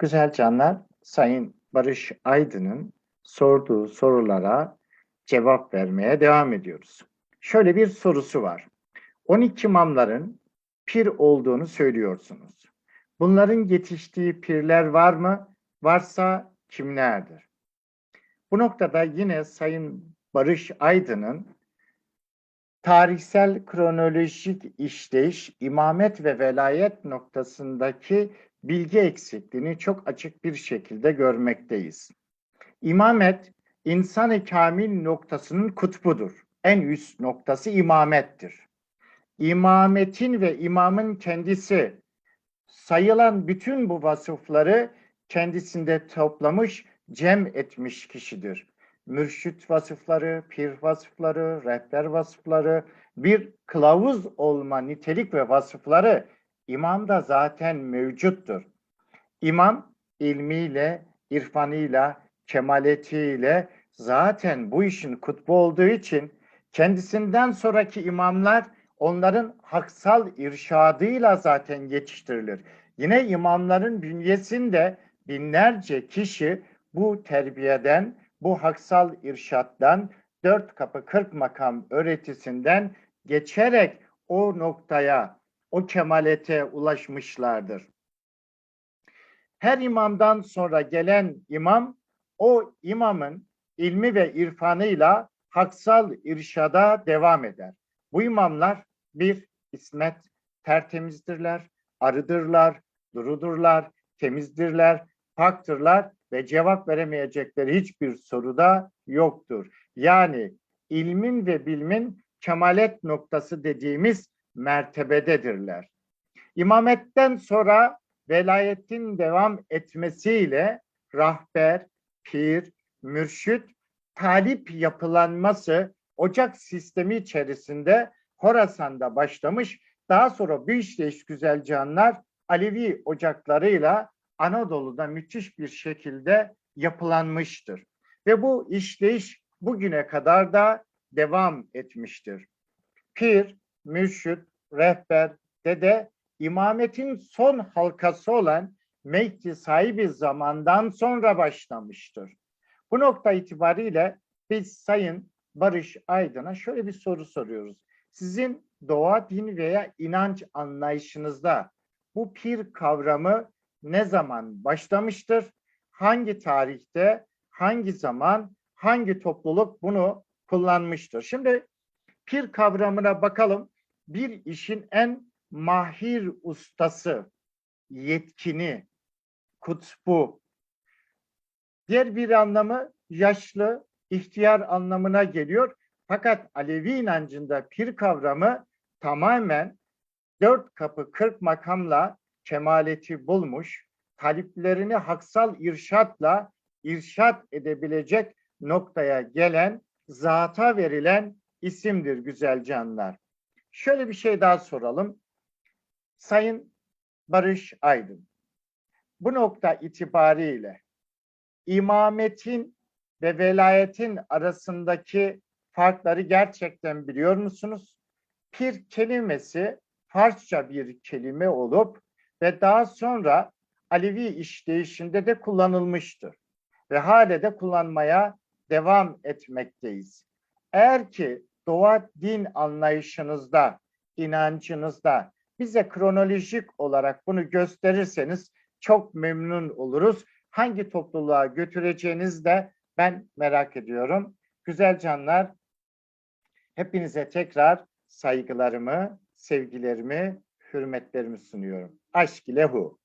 Güzel canlar, Sayın Barış Aydın'ın sorduğu sorulara cevap vermeye devam ediyoruz. Şöyle bir sorusu var. 12 imamların pir olduğunu söylüyorsunuz. Bunların yetiştiği pirler var mı? Varsa kimlerdir? Bu noktada yine Sayın Barış Aydın'ın tarihsel kronolojik işleyiş, imamet ve velayet noktasındaki bilgi eksikliğini çok açık bir şekilde görmekteyiz. İmamet, insan-ı kamil noktasının kutbudur. En üst noktası imamettir. İmametin ve imamın kendisi sayılan bütün bu vasıfları kendisinde toplamış, cem etmiş kişidir. Mürşit vasıfları, pir vasıfları, rehber vasıfları, bir kılavuz olma nitelik ve vasıfları imamda zaten mevcuttur. İmam ilmiyle, irfanıyla, kemaletiyle zaten bu işin kutbu olduğu için kendisinden sonraki imamlar onların haksal irşadıyla zaten yetiştirilir. Yine imamların bünyesinde binlerce kişi bu terbiyeden, bu haksal irşattan, dört kapı kırk makam öğretisinden geçerek o noktaya, o kemalete ulaşmışlardır. Her imamdan sonra gelen imam, o imamın ilmi ve irfanıyla haksal irşada devam eder. Bu imamlar bir ismet, tertemizdirler, arıdırlar, durudurlar, temizdirler, paktırlar ve cevap veremeyecekleri hiçbir soruda yoktur. Yani ilmin ve bilmin kemalet noktası dediğimiz mertebededirler. İmametten sonra velayetin devam etmesiyle rahber, pir, mürşit, talip yapılanması ocak sistemi içerisinde Horasan'da başlamış. Daha sonra bu işleyiş güzel canlar Alevi ocaklarıyla Anadolu'da müthiş bir şekilde yapılanmıştır. Ve bu işleyiş bugüne kadar da devam etmiştir. Pir, mürşit, rehber, dede imametin son halkası olan Mehdi sahibi zamandan sonra başlamıştır. Bu nokta itibariyle biz Sayın Barış Aydın'a şöyle bir soru soruyoruz. Sizin doğa, din veya inanç anlayışınızda bu pir kavramı ne zaman başlamıştır? Hangi tarihte, hangi zaman, hangi topluluk bunu kullanmıştır? Şimdi pir kavramına bakalım. Bir işin en mahir ustası, yetkini, kutbu. Diğer bir anlamı yaşlı, ihtiyar anlamına geliyor. Fakat Alevi inancında pir kavramı tamamen dört kapı kırk makamla kemaleti bulmuş, taliplerini haksal irşatla irşat edebilecek noktaya gelen, zata verilen isimdir güzel canlar. Şöyle bir şey daha soralım. Sayın Barış Aydın, bu nokta itibariyle imametin ve velayetin arasındaki farkları gerçekten biliyor musunuz? Pir kelimesi Farsça bir kelime olup ve daha sonra Alevi işleyişinde de kullanılmıştır. Ve hale de kullanmaya devam etmekteyiz. Eğer ki doğa din anlayışınızda, inancınızda bize kronolojik olarak bunu gösterirseniz çok memnun oluruz. Hangi topluluğa götüreceğiniz de ben merak ediyorum. Güzel canlar, hepinize tekrar saygılarımı, sevgilerimi, hürmetlerimi sunuyorum. Aşk ile hu.